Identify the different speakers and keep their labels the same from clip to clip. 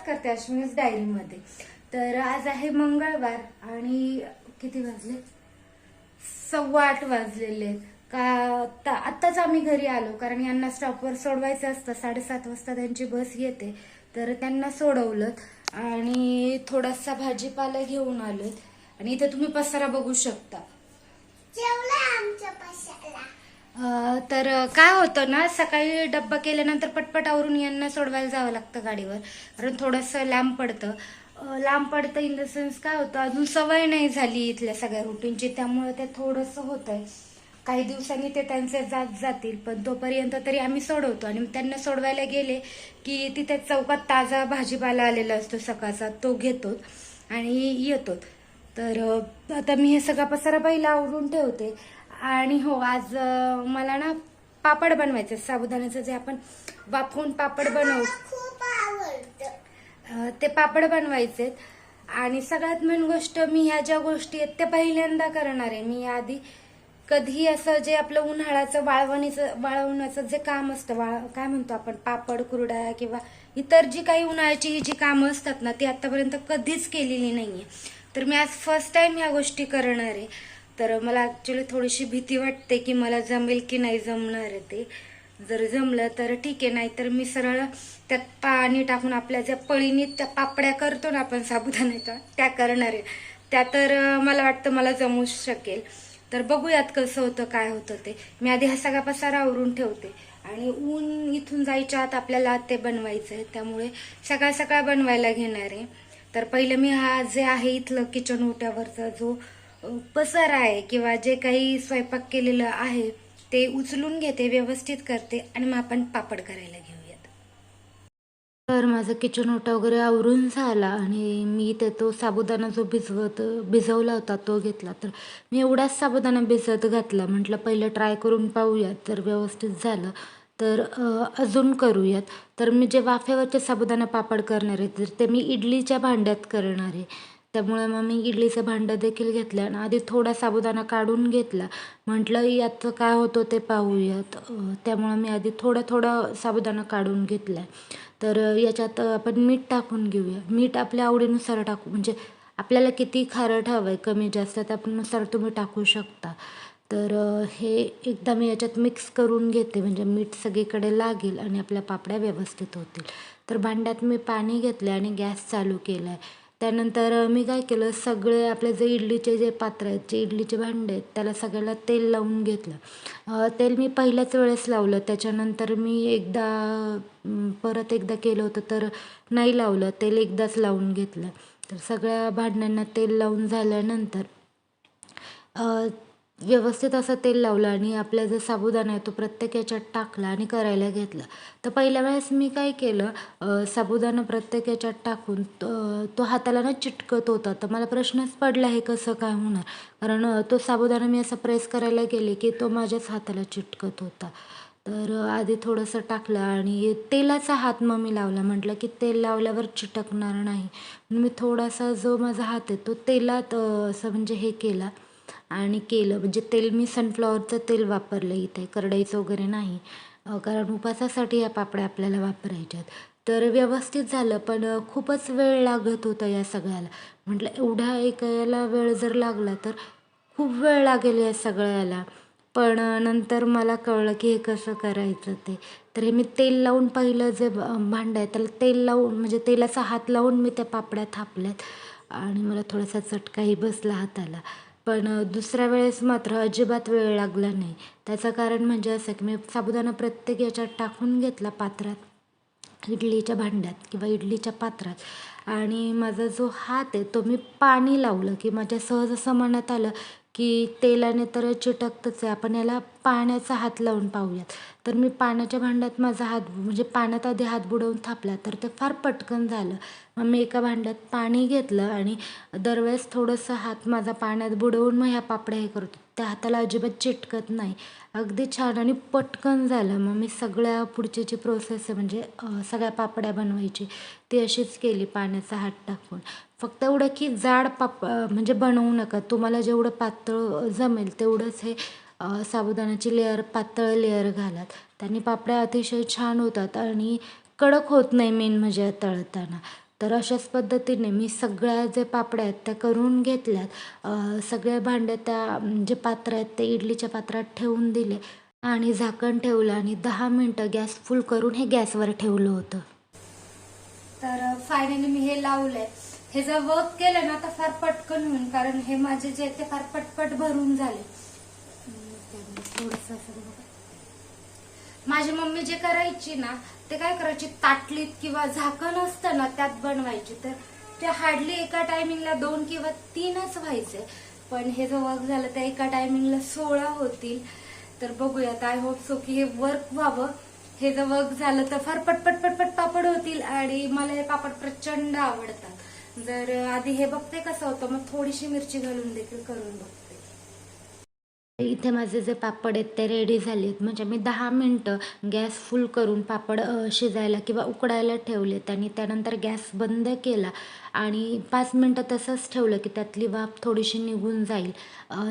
Speaker 1: सुरुवात करते अश्विनीज डायरीमध्ये तर आज आहे मंगळवार आणि किती वाजले? सव्वा आठ वाजलेले आहेत. का ता- आत्ताच आम्ही घरी आलो कारण यांना स्टॉपवर सोडवायचं असतं. साडेसात वाजता त्यांची बस येते. तर त्यांना सोडवलं आणि थोडासा भाजीपाला घेऊन आलोय. आणि इथे तुम्ही पसारा बघू शकता.
Speaker 2: आमच्या
Speaker 1: पसारा. तर काय होतं ना सकाळी डब्बा केल्यानंतर पटपट आवरून यांना सोडवायला जावं लागतं गाडीवर. कारण थोडंसं लांब पडतं. लांब पडतं इन द सेन्स काय होतं अजून सवय नाही झाली इथल्या सगळ्या रुटीनची त्यामुळे ते थोडंसं होत आहे काही दिवसांनी ते त्यांचे जात जातील पण तोपर्यंत तरी आम्ही सोडवतो. आणि त्यांना सोडवायला गेले की तिथे चौकात ताजा भाजीपाला आलेला असतो सकाळचा तो घेतो आणि येतो. तर आता मी हे सगळा पसारा पहिला आवरून ठेवते. आणि हो आज मला ना पापड बनवायचे साबुदाण्याचं जे आपण वाफवून पापड बनवू. ते पापड बनवायचे आणि सगळ्यात मेन गोष्ट मी ह्या ज्या गोष्टी आहेत त्या पहिल्यांदा करणार आहे. मी आधी कधी असं जे आपलं उन्हाळ्याचं वाळवणीचं वाळवण्याचं जे काम असतं वाळ काय म्हणतो आपण पापड कुरड्या किंवा इतर जी काही उन्हाळ्याची ही जी कामं असतात ना ती आतापर्यंत कधीच केलेली नाहीये. तर मी आज फर्स्ट टाइम ह्या गोष्टी करणार आहे. तर मला ॲक्च्युली थोडीशी भीती वाटते की मला जमेल की नाही जमणार आहे ते. जर जमलं तर ठीक आहे नाहीतर मी सरळ त्यात पाणी टाकून आपल्या ज्या पळीने त्या पापड्या करतो ना आपण साबुदाण्याच्या त्या करणार आहे. त्या तर मला वाटतं मला जमू शकेल. तर बघूयात कसं होतं काय होतं ते. मी आधी हा सगळा पसारा आवरून ठेवते आणि ऊन इथून जायच्या आत आपल्याला ते बनवायचं आहे. त्यामुळे सकाळ सकाळ बनवायला घेणार आहे. तर पहिलं मी हा जे आहे इथलं किचन ओट्यावरचा जो पसार आहे किंवा जे काही स्वयंपाक केलेलं आहे ते उचलून घेते व्यवस्थित करते आणि मग आपण पापड करायला घेऊयात. तर माझं किचन ओटा वगैरे आवरून झाला आणि मी ते तो साबुदाणा जो भिजवत भिजवला होता तो घेतला. तर मी एवढाच साबुदाणा भिजत घातला. म्हटलं पहिलं ट्राय करून पाहूयात. तर व्यवस्थित झालं. तर अजून करूयात. तर मी जे वाफेवरचे साबुदाणा पापड करणार आहे तर ते मी इडलीच्या भांड्यात करणार आहे. त्यामुळे मग मी इडलीचं भांडं देखील घेतलं आणि आधी थोडा साबुदाणा काढून घेतला. म्हटलं यात काय होतं ते पाहूयात. त्यामुळं मी आधी थोडं थोडं साबुदाणा काढून घेतला तर याच्यात आपण मीठ टाकून घेऊया. मीठ आपल्या आवडीनुसार टाकू. म्हणजे आपल्याला किती खारट हवं आहे कमी जास्त त्यानुसार तुम्ही टाकू शकता. तर हे एकदा मी याच्यात मिक्स करून घेते. म्हणजे मीठ सगळीकडे लागेल आणि आपल्या पापड्या व्यवस्थित होतील. तर भांड्यात मी पाणी घेतलं आणि गॅस चालू केला आहे त्यानंतर मी काय केलं सगळे आपले जे इडलीचे जे पात्र आहेत जे इडलीचे भांडे आहेत त्याला सगळ्याला तेल लावून घेतलं. तेल मी पहिल्याच वेळेस लावलं. त्याच्यानंतर मी एकदा परत एकदा केलं होतं तर नाही लावलं. तेल एकदाच लावून घेतलं. तर सगळ्या भांड्यांना तेल लावून झाल्यानंतर व्यवस्थित असं तेल लावलं आणि आपला जो साबुदाणा आहे तो प्रत्येक याच्यात टाकला आणि करायला घेतला. तर पहिल्या वेळेस मी काय केलं साबुदाणा प्रत्येक याच्यात टाकून तो तो हाताला ना चिटकत होता. तर मला प्रश्नच पडला हे कसं काय होणार? कारण तो साबुदाणा मी असा प्रेस करायला गेले की तो माझ्याच हाताला चिटकत होता. तर आधी थोडंसं टाकलं आणि तेलाचा हात मग मी लावला. म्हटलं की तेल लावल्यावर चिटकणार नाही. मी थोडासा जो माझा हात आहे तो तेलात असं म्हणजे हे केला. आणि केलं. म्हणजे तेल मी सनफ्लॉवरचं तेल वापरलं इथे. करडईचं वगैरे नाही. कारण उपासासाठी या पापड्या आपल्याला वापरायच्यात. तर व्यवस्थित झालं पण खूपच वेळ लागत होता या सगळ्याला. म्हटलं एवढा एक याला वेळ जर लागला तर खूप वेळ लागेल या सगळ्याला. पण नंतर मला कळलं की हे कसं करायचं ते. तर हे मी तेल लावून पहिलं जे भांडं आहे त्याला तेल लावून म्हणजे तेलाचा हात लावून मी त्या पापड्या थापल्यात. आणि मला थोडासा चटकाही बसला हाताला. पण दुसऱ्या वेळेस मात्र अजिबात वेळ लागला नाही. त्याचं कारण म्हणजे असं की मी साबुदाणा प्रत्येक याच्यात टाकून घेतला पात्रात. इडलीच्या भांड्यात किंवा इडलीच्या पात्रात. आणि माझा जो हात आहे तो मी पाणी लावलं की माझ्या सहज असं मनात आलं की तेलाने तर चिटकतच आहे. आपण याला पाण्याचा हात लावून पाहूयात. तर मी पाण्याच्या भांड्यात माझा हात म्हणजे पाण्यात आधी हात बुडवून थापला तर ते फार पटकन झालं. मग मी एका भांड्यात पाणी घेतलं आणि दरवेळेस थोडंसं हात माझा पाण्यात बुडवून मग ह्या पापड्या हे करतो त्या हाताला अजिबात चिटकत नाही. अगदी छान आणि पटकन झालं. मग मी सगळ्या पुढची जी प्रोसेस आहे म्हणजे सगळ्या पापड्या बनवायची. ती अशीच केली पाण्याचा हात टाकून. फक्त एवढं की जाड पाप म्हणजे बनवू नका. तुम्हाला जेवढं पातळ जमेल तेवढंच हे साबुदाण्याची लेअर पातळ लेअर घालात. त्यांनी पापड्या अतिशय छान होतात आणि कडक होत नाही मेन म्हणजे तळताना. तर अशाच पद्धतीने मी सगळ्या जे पापड्या आहेत त्या करून घेतल्यात. सगळ्या भांड्या त्या जे पात्र आहेत ते इडलीच्या पात्रात ठेवून दिले आणि झाकण ठेवलं आणि दहा मिनटं गॅस फुल करून हे गॅसवर ठेवलं होतं. तर फायनली मी हे लावलं आहे हे जर वर्क केलं ना तर फार पटकन होईल कारण हे माझे जे ते फार पटपट भरून झाले. माझी मम्मी जे करायची ना ते काय करायची? ताटलीत किंवा झाकण असतं ना त्यात बनवायची. तर ते हार्डली एका टायमिंगला दोन किंवा तीनच व्हायचे. पण हे जो वर्क झालं त्या एका टायमिंगला सोळा होतील. तर बघूयात. आय होप सो की हे वर्क व्हावं. हे जर वर्क झालं तर फार पटपट पटपट पापड होतील. आणि मला हे पापड प्रचंड आवडतात. जर आधी हे बघते कसं होतं मग थोडीशी मिरची घालून देखील करून बघते. इथे माझे जे पापड आहेत ते रेडी झाले आहेत. म्हणजे मी दहा मिनटं गॅस फुल करून पापड शिजायला किंवा उकडायला ठेवलेत आणि त्यानंतर गॅस बंद केला आणि पाच मिनटं तसंच ठेवलं की त्यातली वाफ थोडीशी निघून जाईल.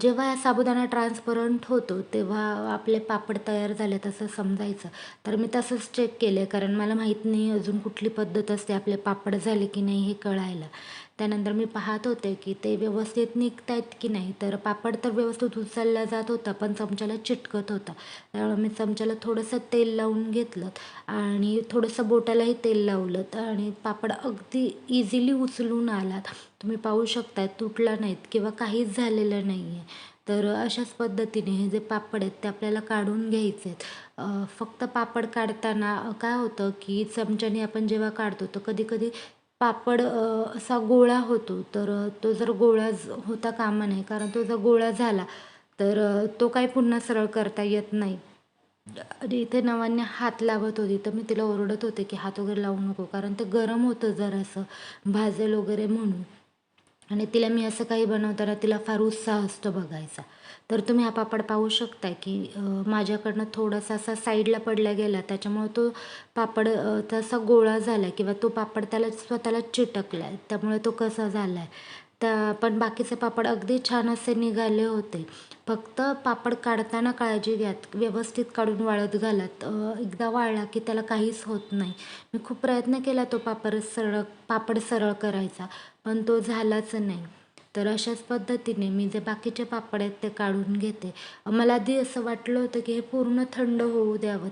Speaker 1: जेव्हा साबुदाणा ट्रान्सपरंट होतो तेव्हा आपले पापड तयार झाले तसं समजायचं. तर मी तसंच चेक केले कारण मला माहीत नाही अजून कुठली पद्धत असते आपले पापड झाले की नाही हे कळायला. त्यानंतर मी पाहत होते की ते व्यवस्थित निघत आहेत की नाही. तर पापड तर व्यवस्थित उचलला जात होता पण चमच्याला चिटकत होता. त्यामुळे मी चमच्याला थोडंसं तेल लावून घेतलं आणि थोडंसं बोटालाही तेल लावलं आणि पापड अगदी इझिली उचलून आलात. तुम्ही पाहू शकता तुटला नाहीत किंवा काहीच झालेलं नाही आहे तर अशाच पद्धतीने हे जे पापड आहेत ते आपल्याला काढून घ्यायचे आहेत फक्त पापड काढताना काय होतं की चमच्याने आपण जेव्हा काढतो तर कधी कधी पापड असा गोळा होतो. तर तो जर गोळा होता कामा नाही कारण तो जर गोळा झाला तर तो काही पुन्हा सरळ करता येत नाही. आणि इथे नवाने हात लावत होती तर मी तिला ओरडत होते की हात वगैरे लावू नको कारण ते गरम होतं जरासं भाजेल वगैरे म्हणून. आणि तिला मी असं काही बनवताना तिला फार उत्साह असतो बघायचा. तर तुम्ही हा पापड पाहू शकता की माझ्याकडनं थोडासा असा साईडला पडला गेला. त्याच्यामुळं तो पापड तसा गोळा झाला किंवा तो पापड त्याला स्वतःला चिटकला. त्यामुळे तो कसा झाला आहे त्या पण बाकीचे पापड अगदी छान असे निघाले होते. फक्त पापड काढताना काळजी घ्या. व्यवस्थित काढून वाळत घालात. एकदा वाळला की त्याला काहीच होत नाही. मी खूप प्रयत्न केला तो पापड सरळ पापड सरळ करायचा. पण तो झालाच नाही. तर अशाच पद्धतीने मी जे बाकीचे पापड आहेत ते काढून घेते. मला आधी असं वाटलं होतं की हे पूर्ण थंड होऊ द्यावं.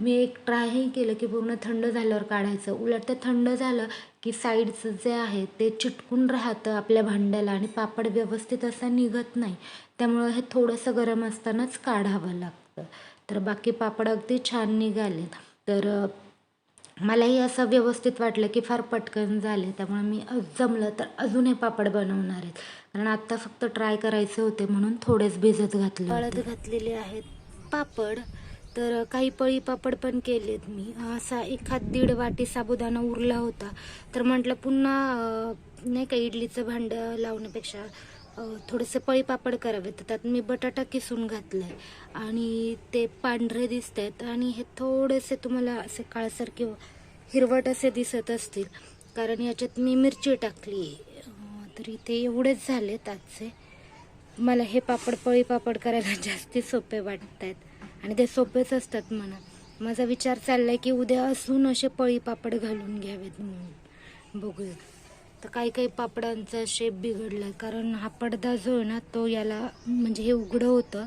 Speaker 1: मी एक ट्रायही केलं की पूर्ण थंड झाल्यावर काढायचं. उलट ते थंड झालं की साईडचं जे आहे ते चिटकून राहतं आपल्या भांड्याला आणि पापड व्यवस्थित असा निघत नाही. त्यामुळं हे थोडंसं गरम असतानाच काढावं लागतं. तर बाकी पापड अगदी छान निघाले तर मलाही असं व्यवस्थित वाटलं की फार पटकन झाले त्यामुळे मी जमलं तर अजून हे पापड बनवणार आहेत. कारण आत्ता फक्त ट्राय करायचे होते म्हणून थोडेच भिजत घातले हळद घातलेले आहेत. पापड तर काही पळी पापड पण केलेत मी. असा एखाद दीड वाटी साबुदाणा उरला होता. तर म्हटलं पुन्हा नाही का इडलीचं भांडं लावण्यापेक्षा थोडेसे पळी पापड करावे तर त्यात मी बटाटा किसून घातलाय. आणि ते पांढरे दिसत आहेत आणि हे थोडेसे तुम्हाला असे काळसर किंवा हिरवट असे दिसत असतील. कारण याच्यात मी मिरची टाकली अं, तर इथे एवढेच झालेत आजचे. मला हे पापड पळी पापड करायला जास्ती सोपे वाटत आहेत आणि ते सोपेच असतात म्हणा. माझा विचार चाललाय की उद्या असून असे पळी पापड घालून घ्यावेत म्हणून. बघूया. तर काही काही पापडांचा शेप बिघडलाय. कारण हा पडदा जो आहे ना तो याला म्हणजे हे उघडं होतं.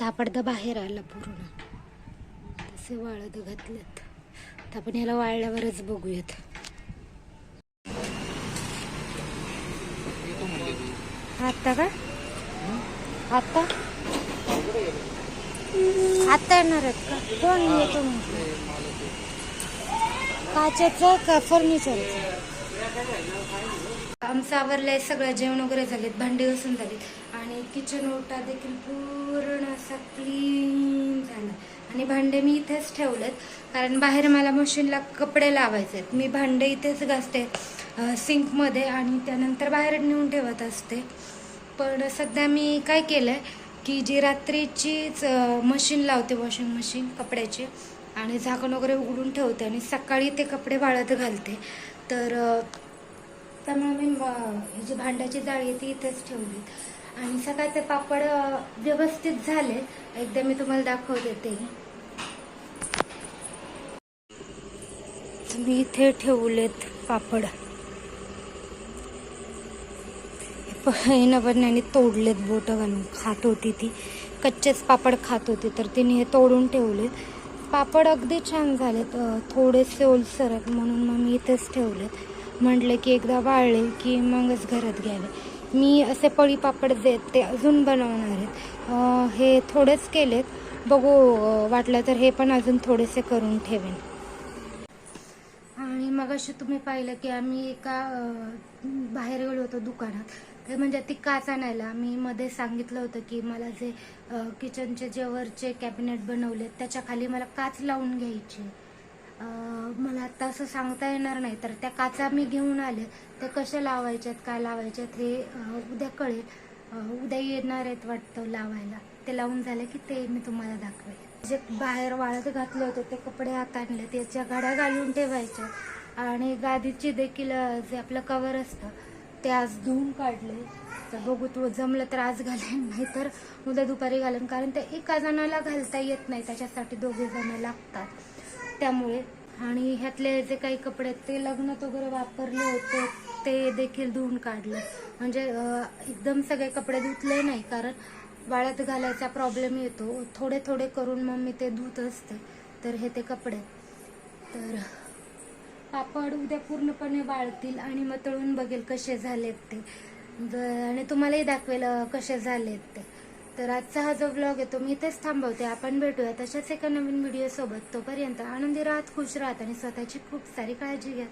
Speaker 1: तर हा पडदा बाहेर आला पूर्ण. तसे वाळत घातलेत. तर आपण याला वाळल्यावरच बघूयात. आता का? आता? आता येणार आहेत का? कोण येतो काचेचं का फर्निचरचं आमचं आवरलंय सगळं जेवण वगैरे झालेत भांडी घासून झालेत. आणि किचन ओटा देखील पूर्ण असा क्लीन झाला. आणि भांडे मी इथेच ठेवलेत कारण बाहेर मला मशीनला कपडे लावायचे आहेत. मी भांडे इथेच घासते सिंकमध्ये आणि त्यानंतर बाहेर नेऊन ठेवत असते. पण सध्या मी काय केलंय की जी रात्रीचीच मशीन लावते वॉशिंग मशीन कपड्याची आणि झाकण वगैरे उघडून ठेवते आणि सकाळी ते कपडे वाळत घालते. तर त्यामुळे मी ही जी भांड्याची जाळी आहे ती इथेच ठेवली. आणि सकाळचे पापड व्यवस्थित झाले. एकदा मी तुम्हाला दाखवते ते. मी इथे ठेवलेत पापड. नवरण्याने तोडलेत बोट घालून. खात होती ती. कच्चेच पापड खात होती तर तिने हे तोडून ठेवलेत. पापड अगदी छान झालेत. थोडेसे ओलसर आहेत म्हणून मग मी इथेच ठेवलेत. म्हटलं की एकदा वाळले की मगच घरात घ्यावे मी असे पळी पापड जे आहेत ते अजून बनवणार आहेत. हे थोडेच केलेत. बघू वाटलं तर हे पण अजून थोडेसे करून ठेवेन. आणि मग असे तुम्ही पाहिलं की आम्ही एका बाहेर गेलो होतो दुकानात. ते म्हणजे ती काच आणायला मी मध्ये सांगितलं होतं की मला जे किचनचे जे वरचे कॅबिनेट बनवले त्याच्याखाली मला काच लावून घ्यायची. मला आता असं सांगता येणार नाही. तर त्या काचा मी घेऊन आले. ते कशा लावायच्यात काय लावायच्यात हे उद्या कळेल. उद्या येणार आहेत वाटतं लावायला. ते लावून झालं की ते मी तुम्हाला दाखवेल. जे बाहेर वाळत घातले होते ते कपडे हात आणले. त्याच्या गाड्या घालून ठेवायच्या. आणि गादीची देखील जे आपलं कवर असतं ते आज धुवून काढले. तर बघू तू जमलं तर आज घालेन नाही तर उद्या दुपारी घालेन. कारण ते एका जणाला घालता येत नाही. त्याच्यासाठी दोघे जण लागतात. त्यामुळे. आणि ह्यातले जे काही कपडे आहेत ते लग्नात वगैरे वापरले होते ते देखील धुवून काढले. म्हणजे एकदम सगळे कपडे धुतले नाही कारण वाळत घालायचा प्रॉब्लेम येतो. थोडे थोडे करून मग मी ते धुत असते तर हे ते कपडे तर पापड उद्या पूर्णपणे वाळतील आणि मग तळून बघेल कसे झालेत ते. आणि तुम्हालाही दाखवेल कसे झालेत ते. तर आजचा हा जो ब्लॉग आहे तो मी इथेच थांबवते. आपण भेटूया तशाच एका नवीन व्हिडिओ सोबत. तोपर्यंत आनंदी राहत खुश राहत आणि स्वतःची खूप सारी काळजी घ्या.